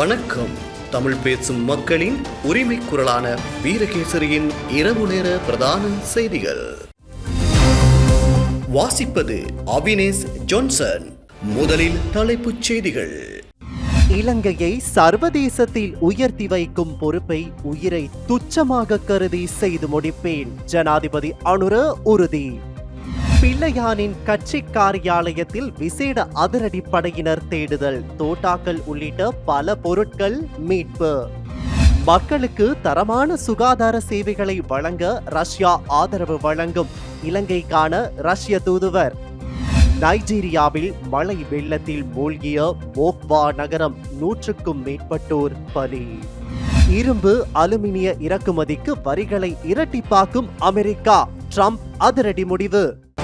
வணக்கம். தமிழ் பேசும் மக்களின் உரிமை குரலான வீரகேசரியின் இரவு நேர பிரதான செய்திகள். வாசிப்பது அவினேஷ் ஜான்சன். முதலில் தலைப்புச் செய்திகள். இலங்கையை சர்வதேசத்தில் உயர்த்தி வைக்கும் பொறுப்பை உயிரை துச்சமாக கருதி செய்து முடிப்பேன். ஜனாதிபதி அனுர உறுதி. பிள்ளையானின் கட்சி காரியாலயத்தில் விசேட அதிரடி படையினர் தேடுதல். தோட்டாக்கள் உள்ளிட்ட பல பொருட்கள் மீட்பு. மக்களுக்கு தரமான சுகாதார சேவைகளை வழங்க ரஷ்யா ஆதரவு வழங்கும். இலங்கைக்கான ரஷ்ய தூதுவர். நைஜீரியாவில் மழை வெள்ளத்தில் மூழ்கிய மோக்வா நகரம் நூற்றுக்கும் மேற்பட்டோர் பலி. இரும்பு அலுமினிய இறக்குமதிக்கு வரிகளை இரட்டிப்பாக்கும் அமெரிக்கா. ட்ரம்ப் அதிரடி முடிவு.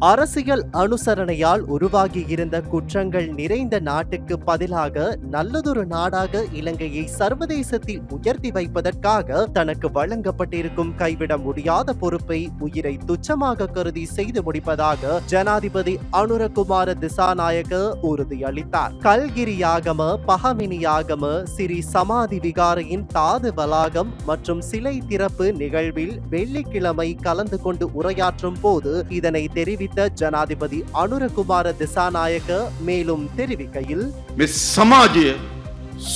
அரசியல் அனுசரணையால் உருவாகி இருந்த குற்றங்கள் நிறைந்த நாட்டுக்கு பதிலாக நல்லதொரு நாடாக இலங்கையை சர்வதேசத்தில் உயர்த்தி வைப்பதற்காக தனக்கு வழங்கப்பட்டிருக்கும் கைவிட முடியாத பொறுப்பை உயிரை துச்சமாக கருதி செய்து முடிப்பதாக ஜனாதிபதி அனுரகுமார திசாநாயக உறுதியளித்தார். கல்கிரியாகம பகமினியாகம சிறி சமாதி விகாரையின் தாது வளாகம் மற்றும் சிலை திறப்பு நிகழ்வில் வெள்ளிக்கிழமை கலந்து கொண்டு உரையாற்றும் போது இதனை தெரிவித்த ஜனாதிபதி அனுரகுமார திசாநாயக்க மேலும் தெரிவிக்கையில் මේ සමාජය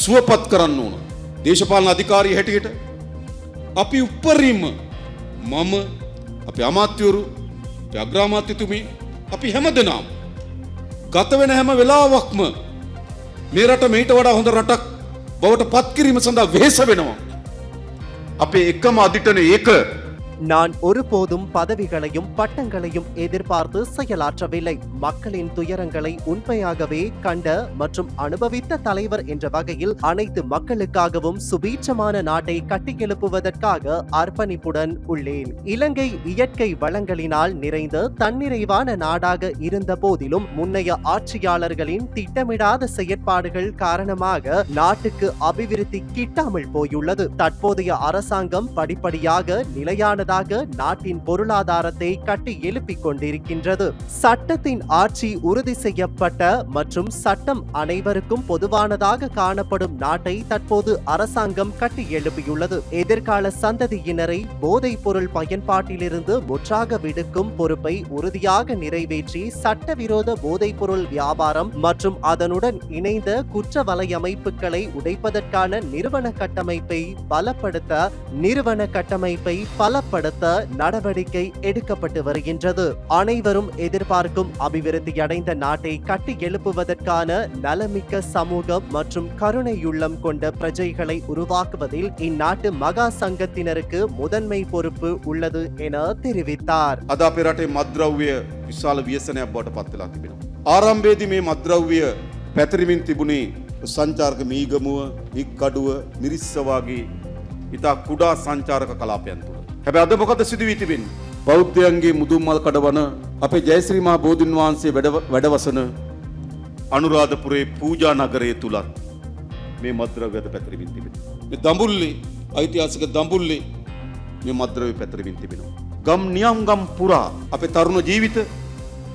සුවපත් කරන්න ඕන. දේශපාලන අධිකාරී හැටියට අපි උපරිම මම අපි අමාත්‍යවරු අපි අග්‍රාමාත්‍යතුමි අපි හැම දෙනාම්. ගත වෙන හැම වෙලාවක්ම මේ රට මේට වඩා හොඳ රටක් බවට පත්කිරීම සඳහා වෙහෙස වෙනවා. අපේ එකම අධිටන ඒක நான் ஒருபோதும் பதவிகளையும் பட்டங்களையும் எதிர்பார்த்து செயலாற்றவில்லை. மக்களின் துயரங்களை உண்மையாகவே கண்ட மற்றும் அனுபவித்த தலைவர் என்ற வகையில் அனைத்து மக்களுக்காகவும் சுபீட்சமான நாட்டை கட்டியெழுப்புவதற்காக அர்ப்பணிப்புடன் உள்ளேன். இலங்கை இயற்கை வளங்களினால் நிறைந்த தன்னிறைவான நாடாக இருந்த போதிலும் முன்னைய ஆட்சியாளர்களின் திட்டமிடாத செயற்பாடுகள் காரணமாக நாட்டுக்கு அபிவிருத்தி கிட்டாமல் போயுள்ளது. தற்போதைய அரசாங்கம் படிப்படியாக நிலையானதாக நாட்டின் பொருளாதாரத்தை கட்டி எழுப்பிக் கொண்டிருக்கின்றது. சட்டத்தின் ஆட்சி உறுதி செய்யப்பட்ட மற்றும் சட்டம் அனைவருக்கும் பொதுவானதாக காணப்படும் நாட்டை தற்போது அரசாங்கம் கட்டி எழுப்பியுள்ளது. எதிர்கால சந்ததியினரை போதைப் பொருள் பயன்பாட்டிலிருந்து முற்றாக விடுக்கும் பொறுப்பை உறுதியாக நிறைவேற்றி சட்டவிரோத போதைப் பொருள் வியாபாரம் மற்றும் அதனுடன் இணைந்த குற்ற வலையமைப்புகளை உடைப்பதற்கான நிறுவன கட்டமைப்பை பலப்படுத்த நிறுவன கட்டமைப்பை பலப்படுத்த நடவடிக்கை எடுக்கப்பட்டு வருகின்றது அனைவரும் எதிர்பார்க்கும் அபிவிருத்தி அடைந்த நாட்டை கட்டி எழுப்புவதற்கான நலமிக்க சமூகம் மற்றும் கருணையுள்ளம் கொண்ட பிரஜைகளை உருவாக்குவதில் இந்நாட்டு மகா சங்கத்தினருக்கு முதன்மை பொறுப்பு உள்ளது என தெரிவித்தார் අද අපේ රටේ මද්‍රව්‍ය විශාල ව්‍යසනයක් බවට පත්වෙලා තිබෙනවා. ආරම්භේදී මේ මද්‍රව්‍ය පැතිරිමින් තිබුණේ සංචාර්ක මීගමුව හික්කඩුව මිරිස්සවාගේ ඉතා කුඩා සංචාරක කලාපයන් තුළ. හැබැ අද මොකද සිදුවී තිබෙන්. බෞද්ධයන්ගේ මුදුම්මල් කඩවන අපේ ජයශ්‍රීමා බෝධීන් වහන්සේ වැඩ- වැඩවසන අනුරාධපුරේ පූජා නගරය තුළත් මේ මද්‍රව්‍යද පැතිරිමින් තිබෙන. මේ දඹුල්ලේ ඓතිහාසික දඹුල්ලේ මේ මද්‍රව්‍ය පැතිරිමින් තිබෙනවා. ගම් නියම් ගම් පුරා අපේ තරුණ ජීවිත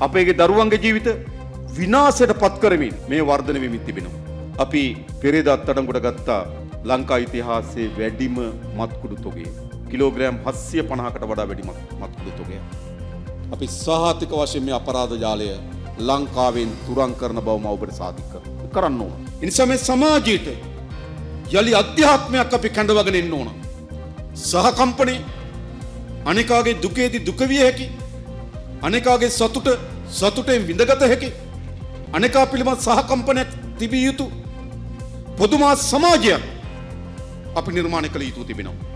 අපේගේ දරුවන්ගේ ජීවිත විනාසයට පත් කරමින් මේ වර්ධන වෙමින් තිබෙනවා. අපි පෙරේද අත්තඩංගොඩ ගත්තා ලංකා ඉතිහාසයේ වැඩිම මත්කුඩු තොගේ. කිලෝග්‍රෑම් හස්සිය පණහකට වඩා වැඩි මත්- මත්කුඩු තොගය. අපි සාහතික වශයෙන් මේ අපරාධ ජාලය ලංකාවෙන් තුරන් කරන බව මවබට සාධික කරන්න ඕන. එනිසා මේ සමාජයට යළි අධ්‍යාත්මයක් අපි කැඳවගෙන එන්න ඕන. සහකම්පනේ අනෙකාගේ දුකේදි දුකවිය හැකි අනෙකාගේ සතුට සතුටෙන් විඳගත හැකි අනෙකා පිළිබඳ සහකම්පනයක් තිබිය යුතු පොදුමා සමාජයක් අපි නිර්මාණය කළ යුතු තිබෙනවා.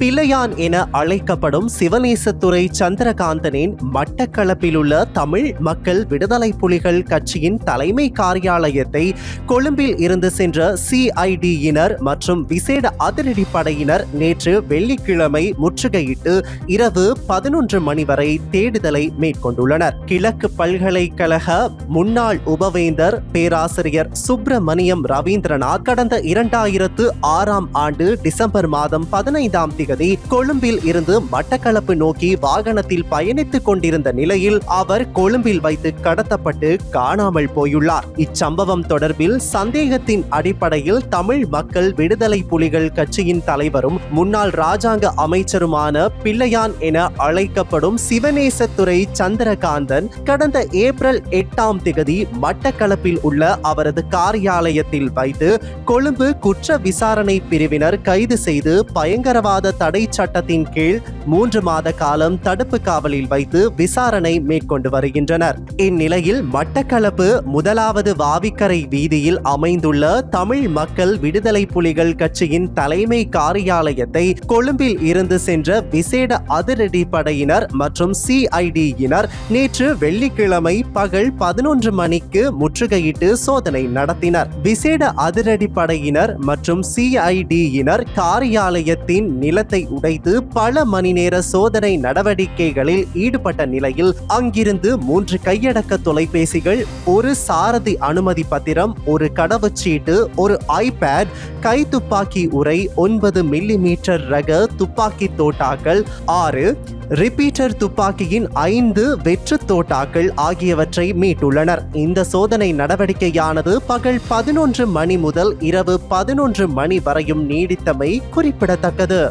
பிள்ளையான் என அழைக்கப்படும் சிவநேசத்துறை சந்திரகாந்தனின் மட்டக்களப்பில் உள்ள தமிழ் மக்கள் விடுதலை புலிகள் கட்சியின் தலைமை காரியாலயத்தை கொழும்பில் இருந்து சென்ற சிஐடியினர் மற்றும் விசேட அதிரடி படையினர் நேற்று வெள்ளிக்கிழமை முற்றுகையிட்டு இரவு பதினொன்று மணி வரை தேடுதலை மேற்கொண்டுள்ளனர். கிழக்கு பல்கலைக்கழக முன்னாள் உபவேந்தர் பேராசிரியர் சுப்பிரமணியம் ரவீந்திரநாத் கடந்த இரண்டாயிரத்து ஆறாம் ஆண்டு டிசம்பர் மாதம் பதினைந்தாம் தேதி திகதி கொழும்பில் இருந்து மட்டக்களப்பு நோக்கி வாகனத்தில் பயணித்துக் கொண்டிருந்த நிலையில் அவர் கொழும்பில் வைத்து கடத்தப்பட்டு காணாமல் போயுள்ளார். இச்சம்பவம் தொடர்பில் சந்தேகத்தின் அடிப்படையில் தமிழ் மக்கள் விடுதலை புலிகள் கட்சியின் தலைவரும் முன்னாள் ராஜாங்க அமைச்சருமான பிள்ளையான் என அழைக்கப்படும் சிவநேசத்துறை சந்திரகாந்தன் கடந்த ஏப்ரல் எட்டாம் திகதி மட்டக்களப்பில் உள்ள அவரது காரியாலயத்தில் வைத்து கொழும்பு குற்ற விசாரணை பிரிவினர் கைது செய்து பயங்கரவாத தடை சட்டத்தின் கீழ் மூன்று மாத காலம் தடுப்பு காவலில் வைத்து விசாரணை மேற்கொண்டு வருகின்றனர். இந்நிலையில் மட்டக்களப்பு முதலாவது வாவிக்கரை வீதியில் அமைந்துள்ள தமிழ் மக்கள் விடுதலை புலிகள் கட்சியின் தலைமை காரியாலயத்தை கொழும்பில் இருந்து சென்ற விசேட அதிரடி படையினர் மற்றும் சிஐடியினர் நேற்று வெள்ளிக்கிழமை பகல் பதினொன்று மணிக்கு முற்றுகையிட்டு சோதனை நடத்தினர். விசேட அதிரடி படையினர் மற்றும் சிஐடியினர் காரியாலயத்தின் நில மரத்தை உடைத்து பல மணி நேர சோதனை நடவடிக்கைகளில் ஈடுபட்ட நிலையில் அங்கிருந்து மூன்று கையடக்க தொலைபேசிகள் ஒரு சாரதி அனுமதி பத்திரம் ஒரு கடவுச்சீட்டு ஒரு ஐபேட் கை துப்பாக்கி உரை ஒன்பது மில்லி மீட்டர் ரக துப்பாக்கி தோட்டாக்கள் ஆறு ரிப்பீட்டர் துப்பாக்கியின் ஐந்து வெற்று தோட்டாக்கள் ஆகியவற்றை மீட்டுள்ளனர். இந்த சோதனை நடவடிக்கையானது பகல் பதினொன்று மணி முதல் இரவு பதினொன்று மணி வரையும் நீடித்தமை குறிப்பிடத்தக்கது.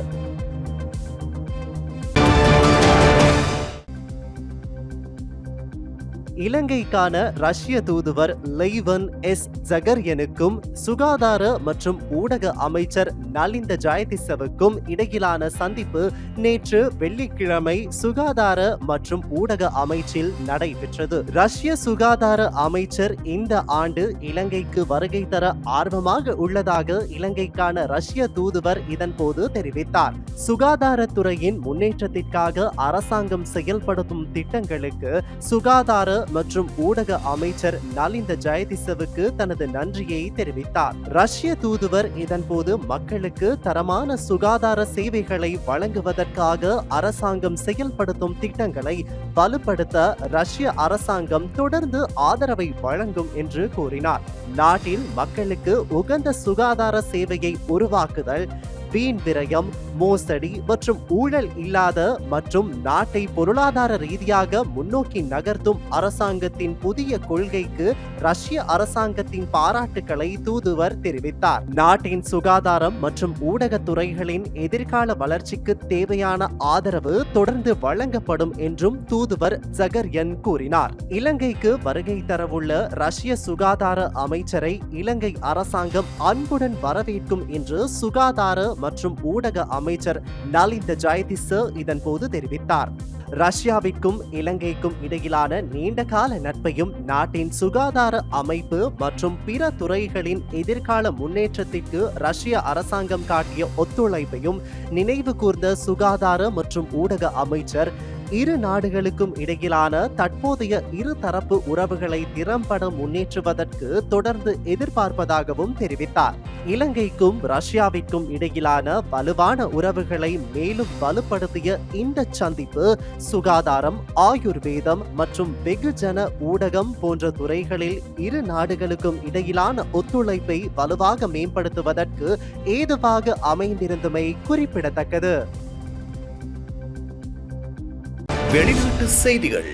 இலங்கைக்கான ரஷ்ய தூதுவர் லெய்வன் எஸ் ஜகர்யனுக்கும் சுகாதார மற்றும் ஊடக அமைச்சர் நலிந்த ஜாயதிசவுக்கும் இடையிலான சந்திப்பு நேற்று வெள்ளிக்கிழமை சுகாதார மற்றும் ஊடக அமைச்சில் நடைபெற்றது. ரஷ்ய சுகாதார அமைச்சர் இந்த ஆண்டு இலங்கைக்கு வருகை தர ஆர்வமாக உள்ளதாக இலங்கைக்கான ரஷ்ய தூதுவர் இதன்போது தெரிவித்தார். சுகாதாரத்துறையின் முன்னேற்றத்திற்காக அரசாங்கம் செயல்படுத்தும் திட்டங்களுக்கு சுகாதார மற்றும் ஊடக அமைச்சர் நலிந்த ஜெயதிசவுக்கு தனது நன்றியை தெரிவித்தார். ரஷ்ய தூதுவர் இதன்போது மக்களுக்கு தரமான சுகாதார சேவைகளை வழங்குவதற்காக அரசாங்கம் செயல்படுத்தும் திட்டங்களை வலுப்படுத்த ரஷ்ய அரசாங்கம் தொடர்ந்து ஆதரவை வழங்கும் என்று கூறினார். நாட்டில் மக்களுக்கு உகந்த சுகாதார சேவையை உருவாக்குதல் வீண் விரயம் மோசடி மற்றும் ஊழல் இல்லாத மற்றும் நாட்டை பொருளாதார ரீதியாக முன்னோக்கி நகர்த்தும் அரசாங்கத்தின் புதிய கொள்கைக்கு ரஷ்ய அரசாங்கத்தின் பாராட்டுக்களை தூதுவர் தெரிவித்தார். நாட்டின் சுகாதாரம் மற்றும் ஊடகத்துறைகளின் எதிர்கால வளர்ச்சிக்கு தேவையான ஆதரவு தொடர்ந்து வழங்கப்படும் என்றும் தூதுவர் ஜகர்யன் கூறினார். இலங்கைக்கு வருகை தரவுள்ள ரஷ்ய சுகாதார அமைச்சரை இலங்கை அரசாங்கம் அன்புடன் வரவேற்கும் என்று சுகாதார மற்றும் ஊடக அமைச்சர் நலிந்த ஜெயதிச இதன்போது தெரிவித்தார். ரஷ்யாவிற்கும் இலங்கைக்கும் இடையிலான நீண்டகால நட்பையும் நாட்டின் சுகாதார அமைப்பு மற்றும் பிற துறைகளின் எதிர்கால முன்னேற்றத்திற்கு ரஷ்ய அரசாங்கம் காட்டிய ஒத்துழைப்பையும் நினைவு கூர்ந்த சுகாதார மற்றும் ஊடக அமைச்சர் இரு நாடுகளுக்கும் இடையிலான தற்போதைய இருதரப்பு உறவுகளை திறம்பட முன்னேற்றுவதற்கு தொடர்ந்து எதிர்பார்ப்பதாகவும் தெரிவித்தார். இலங்கைக்கும் ரஷ்யாவிற்கும் இடையிலான வலுவான உறவுகளை மேலும் வலுப்படுத்திய இந்த சந்திப்பு சுகாதாரம் ஆயுர்வேதம் மற்றும் வெகுஜன ஊடகம் போன்ற துறைகளில் இரு நாடுகளுக்கும் இடையிலான ஒத்துழைப்பை வலுவாக மேம்படுத்துவதற்கு ஏதுவாக அமைந்திருந்தமை குறிப்பிடத்தக்கது. வெளிநாட்டு செய்திகள்.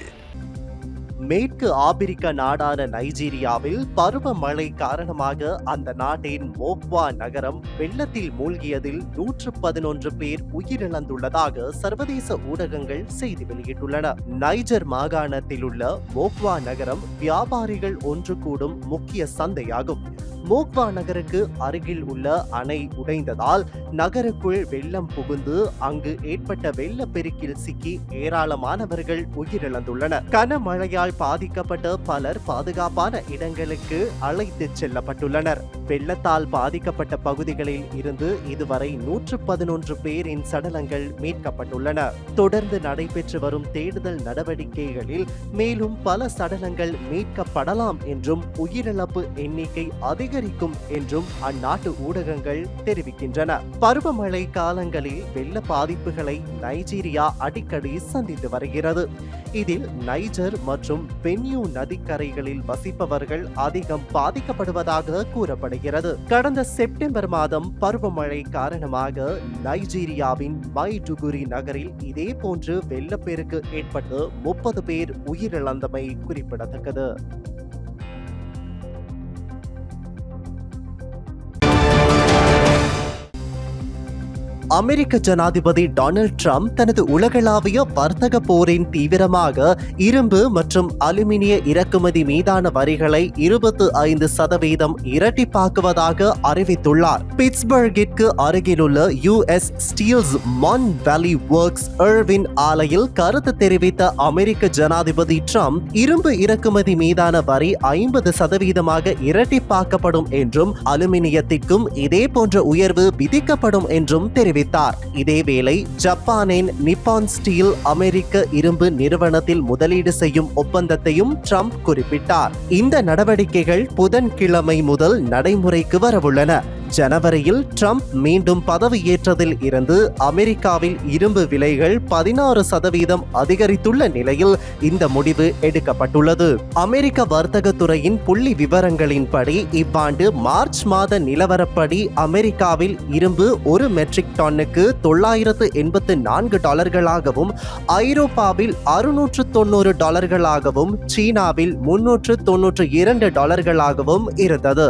மேற்கு ஆப்பிரிக்க நாடான நைஜீரியாவில் பருவமழை காரணமாக அந்த நாட்டின் மோக்வா நகரம் வெள்ளத்தில் மூழ்கியதில் நூற்று பதினொன்று பேர் உயிரிழந்துள்ளதாக சர்வதேச ஊடகங்கள் செய்தி வெளியிட்டுள்ளன. நைஜர் மாகாணத்தில் உள்ள மோக்வா நகரம் வியாபாரிகள் ஒன்று கூடும் முக்கிய சந்தையாகும். மோக்வா நகருக்கு அருகில் உள்ள அணை உடைந்ததால் நகருக்குள் வெள்ளம் புகுந்து அங்கு ஏற்பட்ட வெள்ளப்பெருக்கில் சிக்கி ஏராளமானவர்கள் உயிரிழந்துள்ளனர். கனமழையால் பாதிக்கப்பட்ட பலர் பாதுகாப்பான இடங்களுக்கு அழைத்துச் செல்லப்பட்டுள்ளனர். வெள்ளத்தால் பாதிக்கப்பட்ட பகுதிகளில் இருந்து இதுவரை நூற்று பதினொன்று பேரின் சடலங்கள் மீட்கப்பட்டுள்ளன. தொடர்ந்து நடைபெற்று வரும் தேடுதல் நடவடிக்கைகளில் மேலும் பல சடலங்கள் மீட்கப்படலாம் என்றும் உயிரிழப்பு எண்ணிக்கை அதிகரிக்கும் என்றும் அந்நாட்டு ஊடகங்கள் தெரிவிக்கின்றன. பருவமழை காலங்களில் வெள்ள பாதிப்புகளை நைஜீரியா அடிக்கடி சந்தித்து வருகிறது. இதில் நைஜர் மற்றும் பென்யூ நதிக்கரைகளில் வசிப்பவர்கள் அதிகம் பாதிக்கப்படுவதாக கூறப்படுகிறது. கடந்த செப்டம்பர் மாதம் பருவமழை காரணமாக நைஜீரியாவின் மைடுகுரி நகரில் இதே போன்று வெள்ளப்பெருக்கு ஏற்பட்டு முப்பது பேர் உயிரிழந்தமை குறிப்பிடத்தக்கது. அமெரிக்க ஜனாதிபதி டொனால்ட் ட்ரம்ப் தனது உலகளாவிய வர்த்தக போரின் தீவிரமாக இரும்பு மற்றும் அலுமினிய இறக்குமதி மீதான வரிகளை இருபத்து ஐந்து சதவீதம் இரட்டிப்பாக்குவதாக அறிவித்துள்ளார். பிட்ஸ்பர்கிற்கு அருகிலுள்ள யுஎஸ் ஸ்டீல்ஸ் மான் வேலி ஒர்க்ஸ் எர்வின் ஆலையில் கருத்து தெரிவித்த அமெரிக்க ஜனாதிபதி ட்ரம்ப் இரும்பு இறக்குமதி மீதான வரி ஐம்பது சதவீதமாக இரட்டிப்பாக்கப்படும் என்றும் அலுமினியத்திற்கும் இதே போன்ற உயர்வு விதிக்கப்படும் என்றும் தெரிவித்தார் இதேவேளை ஜப்பானின் நிப்பான் ஸ்டீல் அமெரிக்க இரும்பு நிறுவனத்தில் முதலீடு செய்யும் ஒப்பந்தத்தையும் ட்ரம்ப் குறிப்பிட்டார். இந்த நடவடிக்கைகள் புதன்கிழமை முதல் நடைமுறைக்கு வரவுள்ளன. ஜனவரியில் ட்ரம்ப் மீண்டும் பதவியேற்றதில் இருந்து அமெரிக்காவில் இரும்பு விலைகள் பதினாறு சதவீதம் அதிகரித்துள்ள நிலையில் இந்த முடிவு எடுக்கப்பட்டுள்ளது. அமெரிக்க வர்த்தகத்துறையின் புள்ளி விவரங்களின்படி இவ்வாண்டு மார்ச் மாத நிலவரப்படி அமெரிக்காவில் இரும்பு ஒரு மெட்ரிக் டன்னுக்கு தொள்ளாயிரத்து எண்பத்து நான்கு டாலர்களாகவும் ஐரோப்பாவில் அறுநூற்று தொண்ணூறு டாலர்களாகவும் சீனாவில் முன்னூற்று தொன்னூற்று இரண்டு டாலர்களாகவும் இருந்தது.